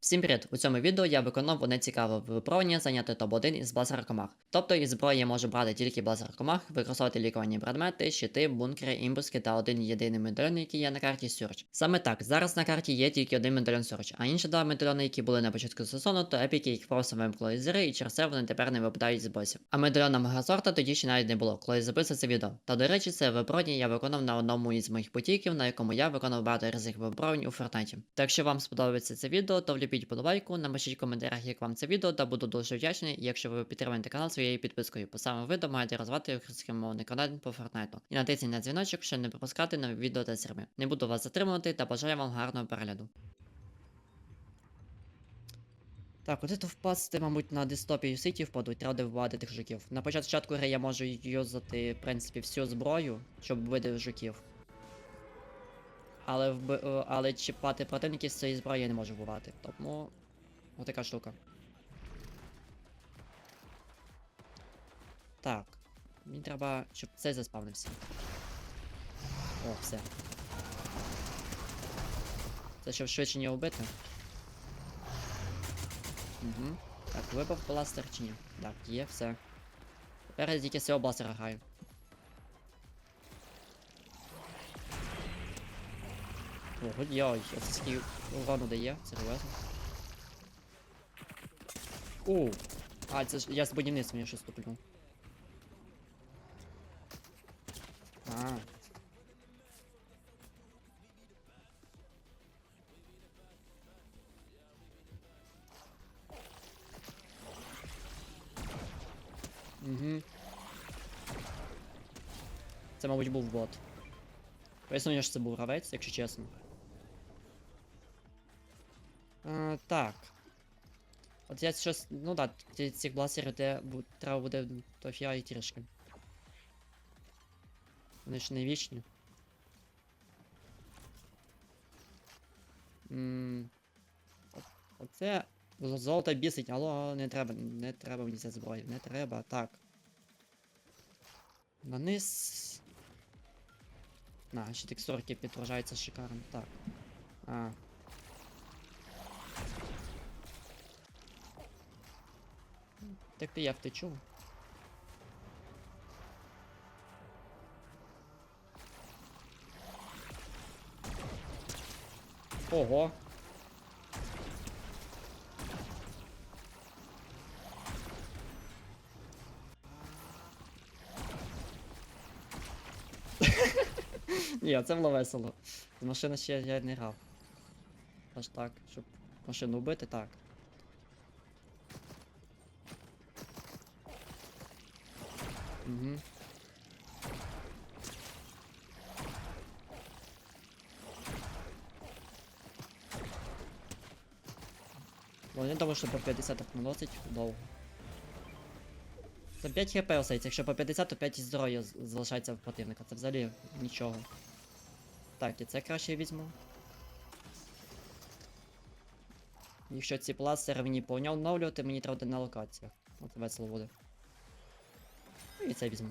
Всім привіт! У цьому відео я виконав одне цікаве випробування зайняти топ-1 із блазер комах. Тобто із зброї я можу брати тільки блазер комах, використовувати лікувальні предмети, щити, бункери, імбуски та один єдиний медальйон, який є на карті Surge. Саме так, зараз на карті є тільки один медальйон Surge, а інші два медальйони, які були на початку сезону, то епіки їх просто вимкнули із гри, і через це вони тепер не випадають з босів. А медальйона Мегасорта тоді ще навіть не було, коли записав це відео. Та до речі, це випробування я виконав на одному із моїх потіків, на якому я виконав багато різних випробувань у Фортнаті. Та якщо вам сподобається це відео, то вліпіть подобайку, напишіть в коментарях, як вам це відео, та буду дуже вдячний, якщо ви підтримаєте канал своєю підпискою, бо саме ви допомагаєте розвивати українськомовний контент по Фортнайту. І натисніть на дзвіночок, щоб не пропускати нові відео та стріми. Не буду вас затримувати та бажаю вам гарного перегляду. Так, от це впасти, мабуть, на дистопію Сіті впадуть, треба вбивати тих жуків. На початку гри я можу юзати, в принципі, всю зброю, щоб вбити жуків. Але вби... е, але чіпати противників з цієї зброї я не можу вбивати. Тому. Отака штука. Так. Мені треба, щоб цей заспавнився. О, все. Це щоб швидше не вбити. Угу. Так, вибив бластер чи ні? Так, є, все. Тепер я тільки з цього бластера граю. Ого, йой, оце скільки урону дає, серйозно. О! А, це ж я з будівництвом я щось туплю. А. Угу. Це, мабуть, був бот. Поясню, що це був гравець, якщо чесно. А, так. От я щось. Ну да, цих бластерів де треба буде то фіа і трішки. Вони ж не вічні. Оце золото бісить, алло, не треба, не треба мені ця зброя, не треба, так. На низ. На, ще текстурки підтверджаються шикарно, так. А. Так ти я втечу. Ого. Ні, це було весело. З машини ще я не грав. Аж так, щоб машину вбити, так. Угу. Я думаю, що по 50 так наносить довго. Це 5 хп остається, якщо по 50, то 5 здоров'я залишається в противника. Це взагалі нічого. Так, і це краще візьму. Якщо ці пластери мені поновлювати, мені треба на локаціях. От весело буде. І це візьму.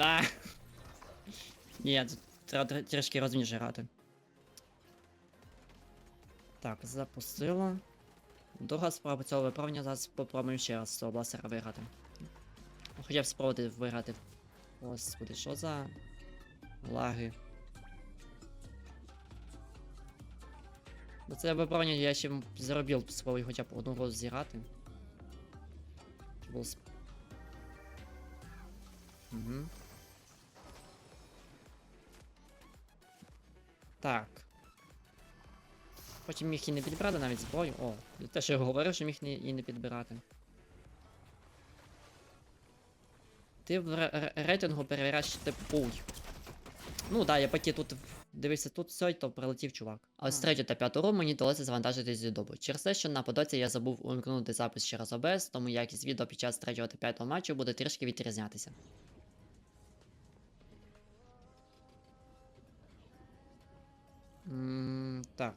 А! Ні, треба трішки розумніше грати. Так, запустила. Друга спроба цього виправлення, зараз попробуємо ще раз цього бластера виграти. Хоча б спробувати виграти. Господи, що за лаги. До це виправлення я ще заробив спробую хоча б одну гру зіграти. Угу. Так. Потім міг і не підбирати навіть зброю. О, те, що я говорив, що міг і не підбирати. Ти в ре- ре- рейтингу перевіряєш, пуй. Ну да, я поки тут дивився тут все, то прилетів чувак. А ось з А. третю та п'яту ру мені вдалося завантажити зі добу. Через те, що на подоці я забув увімкнути запис через OBS, тому якість відео під час третього та п'ятого матчу буде трішки відрізнятися. Так.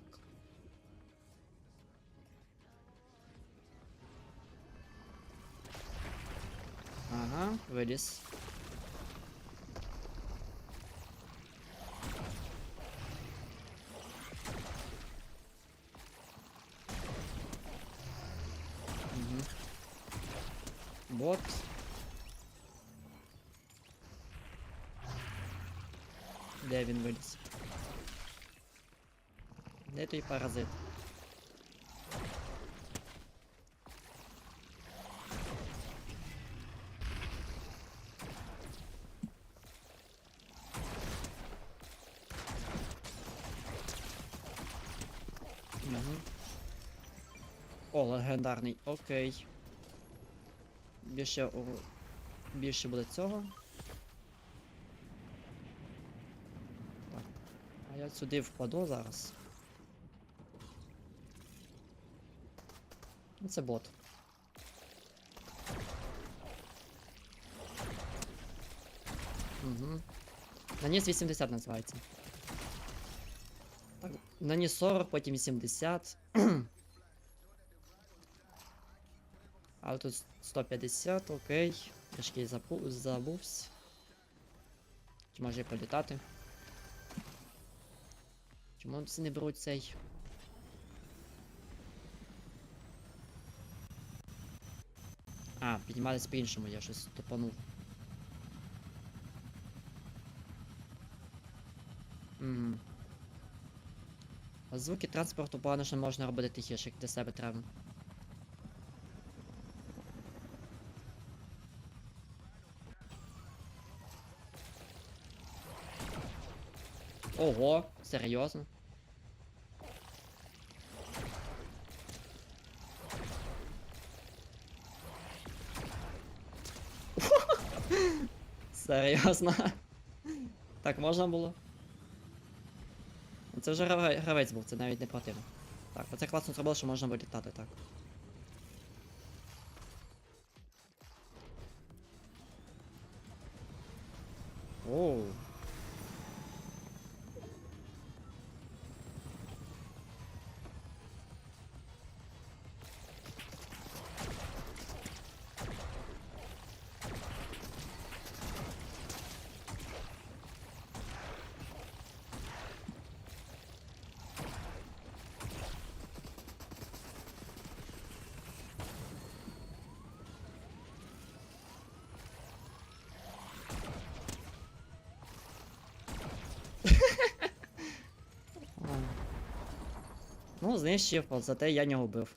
Ага, виліз. Угу. Бот. Де він виліз? Той паразит? О, легендарний, окей. Більше, о, більше буде цього. Так. А я сюди впаду зараз. Це бот. Угу. Наніс 80 називається. Так, наніс 40, потім 80. А тут 150, окей. Трішки забу- забувся. Чи може і політати? Чому не беруть цей? А, піднімались по-іншому, я щось топанув. Угу. А звуки транспорту погано, що можна робити тихіше, як для себе треба. Ого, серйозно? Серйозно? Так можна було? Це вже гравець був, це навіть не противник. Так, оце класно зробило, що можна вилітати так. Оу. Ну, знищив, зате я нього вбив.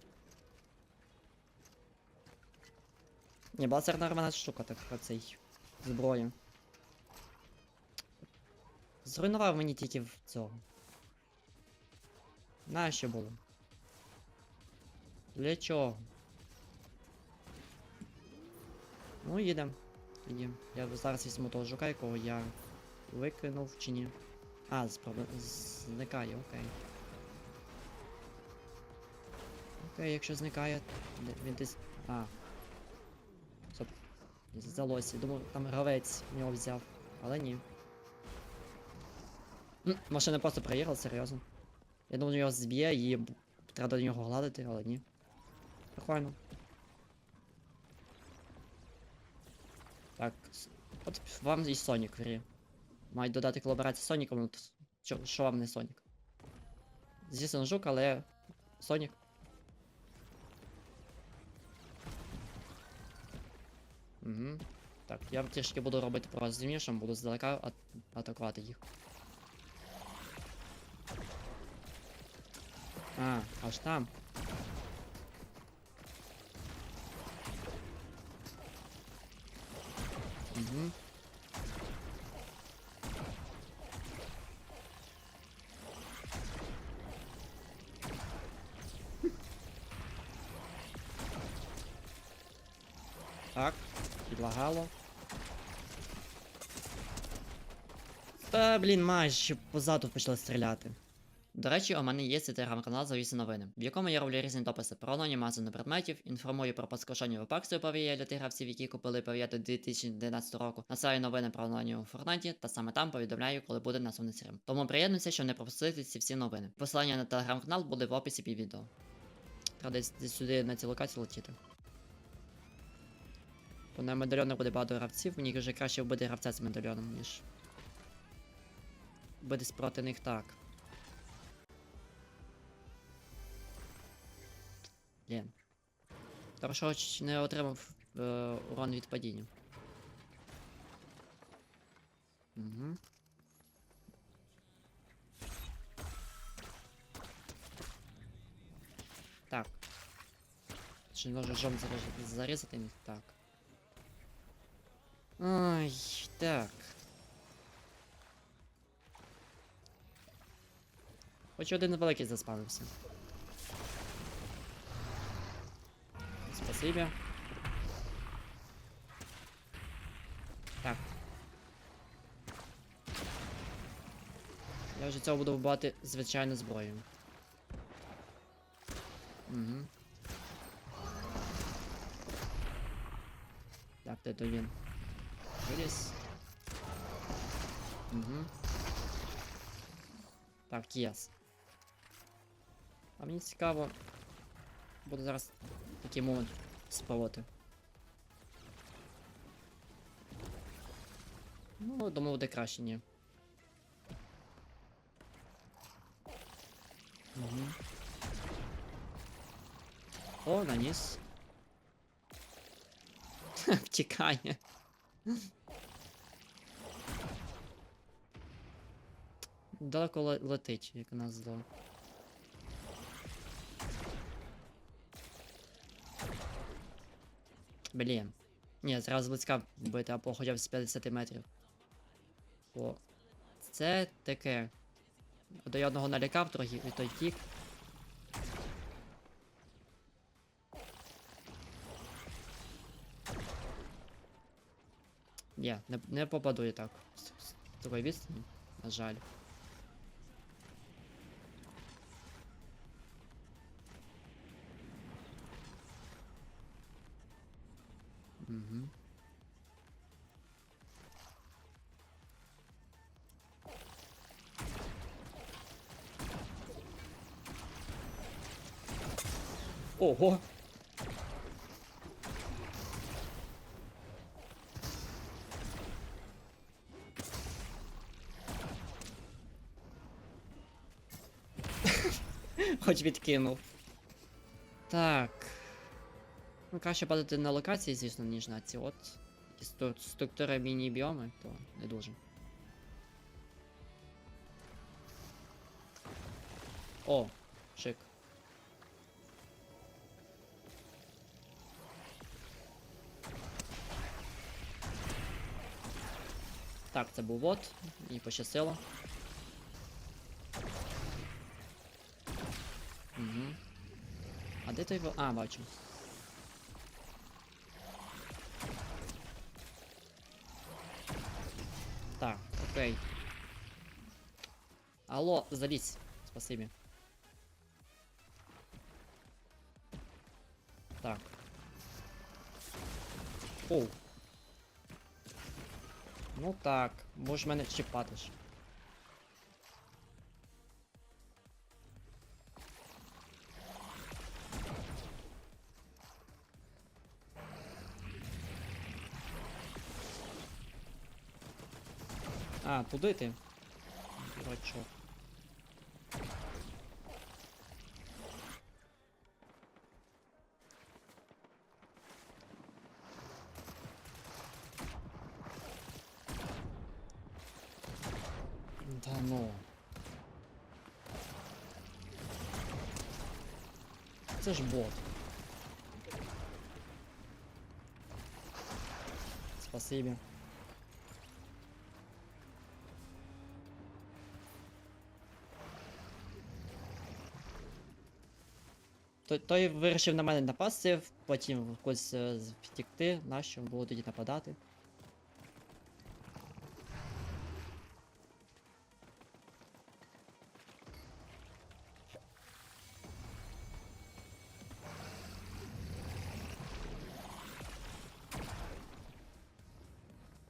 Ні, бласер нормальна штука, така цей зброя. Зруйнував мені тільки в цього. На що було? Для чого? Ну, їдем. Тоді. Я зараз візьму того жука, якого я викинув чи ні. А, спробу... зникає, окей. Окей, якщо зникає, він десь. А. Стоп. Здалося. Думав, там гравець нього взяв. Але ні. М, Машина просто приїхала, серйозно. Я думав, його зб'є і треба до нього гладити, але ні. Нормально. Так. От вам і Сонік в грі. Мають додати колаборацію з Соніком, ну, то що вам не Сонік? Звісно, жук, але Сонік. Угу. Так, я трішки буду робити порозумнішим, буду здалека а- атакувати їх. А, аж там. Угу. Блін, майже позаду почали стріляти. До речі, у мене є цей телеграм-канал «Завісі новини, в якому я роблю різні дописи про магазину предметів, інформую про поскошені випакцію повія для тих гравців, які купили повія до 2011 року, насаю новини про оновлення у Форнаті, та саме там повідомляю, коли буде наступний стрім. Тому приєднуйся, щоб не пропустити ці всі новини. Посилання на телеграм-канал буде в описі під відео. Треба десь, сюди на цю локацію летіти. Бо на медальйонах буде багато гравців, мені вже краще вбити гравця з медальйоном, ніж. Битись проти них так. Блін. Хорошо, хоч не отримав е, урон від падіння. Угу. Так. Чи може жом заріз- зарізати міг? Так. Ай, так. Хоч один великий заспавився. Спасибо. Так. Я вже цього буду вбивати звичайно зброєю. Угу. Так, де то він? Виліз. Угу. Так, єс. А мені цікаво. Буду зараз такий момент спробувати. Ну, думаю, буде краще, ні. Угу. О, наніс. Втікає. Далеко летить, як нас зло. Блін. Ні, зразу близька бити, або хоча б з 50 метрів. О. Це таке. До я одного налякав трохи, і той тік. Ні, не, не попаду я так. З такої відстані, на жаль. Угу. Ого! Хоч відкинув. Так. Ну, краще падати на локації, звісно, ніж на ці от. Ті стру- структури міні-біоми, то не дуже. О, шик. Так, це був бот, і пощастило. Угу. А де той А, бачу. Окей. Алло, залезь. Спасибо. Так. Оу. Ну так, можеш мене чіпати ж. А, туди ти. Дурачок. Да ну. Це ж бот. Спасибі. Той, вирішив на мене напасти, потім якось е, втікти, нащо було тоді нападати.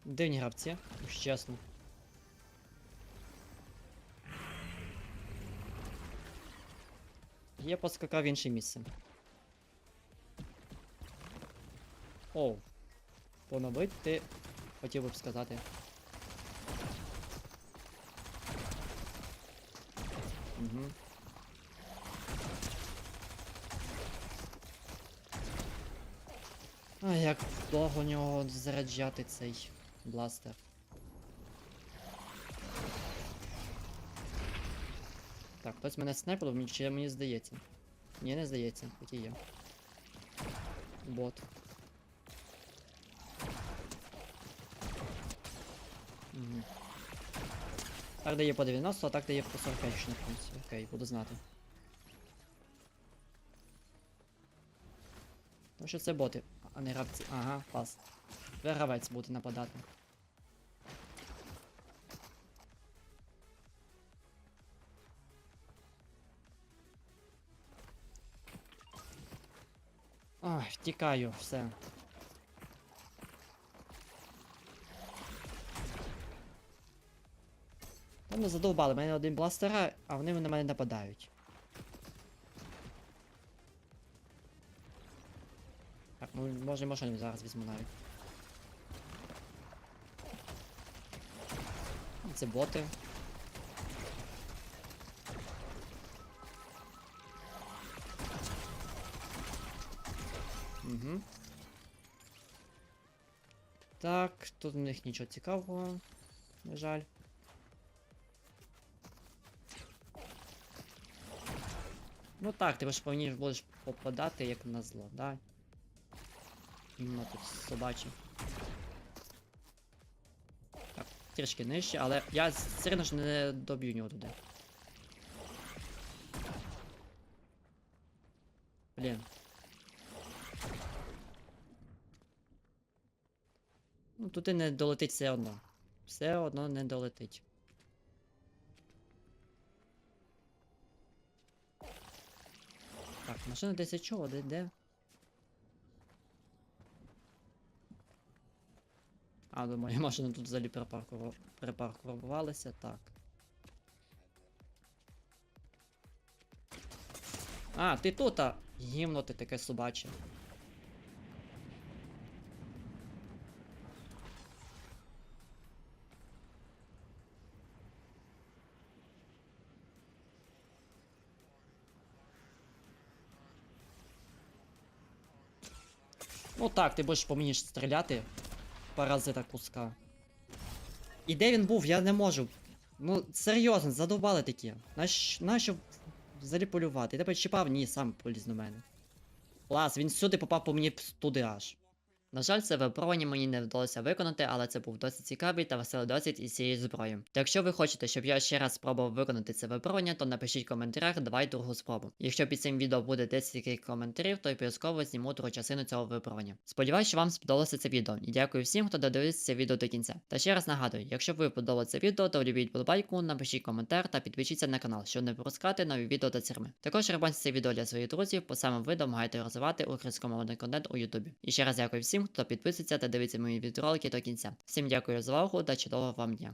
Дивні гравці, чесно. Я поскакав в інше місце. Оу. Поновити, хотів би б сказати. Угу. А як довго нього заряджати цей бластер? Хтось мене мені чи мені здається. Ні, не здається, який є. Бот. Угу. Так дає по 90, а так дає по 45 на пункті. Окей, буду знати. Тому що це боти, а не гравці. Ага, пас. Ви гравець буде нападати. Ах, втікаю, все. Ну задовбали, мене один бластера, а вони на мене нападають. Так, ну може машину зараз візьму навіть. Це боти. Угу. Так, тут у них нічого цікавого, на жаль. Ну так, ти ж повинні будеш попадати як на зло, да? Іменно тут собачі. Так, трішки нижче, але я все одно ж не доб'ю нього туди. Блін. Ну, не долетить все одно. Все одно не долетить. Так, машина десь чого, де, де? А, думаю, машина тут взагалі припаркував- припаркувалася, так. А, ти тут, а гімно ти таке собаче. Так, ти будеш по мені стріляти, паразита куска. І де він був, я не можу. Ну, серйозно, задовбали такі. Нащо взагалі полювати? Я тебе чіпав, ні, сам поліз на мене. Клас, він сюди попав по мені туди аж. На жаль, це випробування мені не вдалося виконати, але це був досить цікавий та веселий досвід із цією зброєю. Та якщо ви хочете, щоб я ще раз спробував виконати це випробування, то напишіть в коментарях, давай другу спробу. Якщо під цим відео буде 10 таких коментарів, то обов'язково зніму другу частину цього випробування. Сподіваюсь, що вам сподобалося це відео, і дякую всім, хто додивився це відео до кінця. Та ще раз нагадую, якщо ви подобалося це відео, то любіть подобайку, напишіть коментар та підпишіться на канал, щоб не пропускати нові відео та церми. Також ребаньте це відео для своїх друзів, бо саме ви допомагаєте розвивати українськомовний контент у Ютубі. І ще раз дякую всім, хто підписується та дивиться мої відеоролики до кінця. Всім дякую за увагу та чудового вам дня.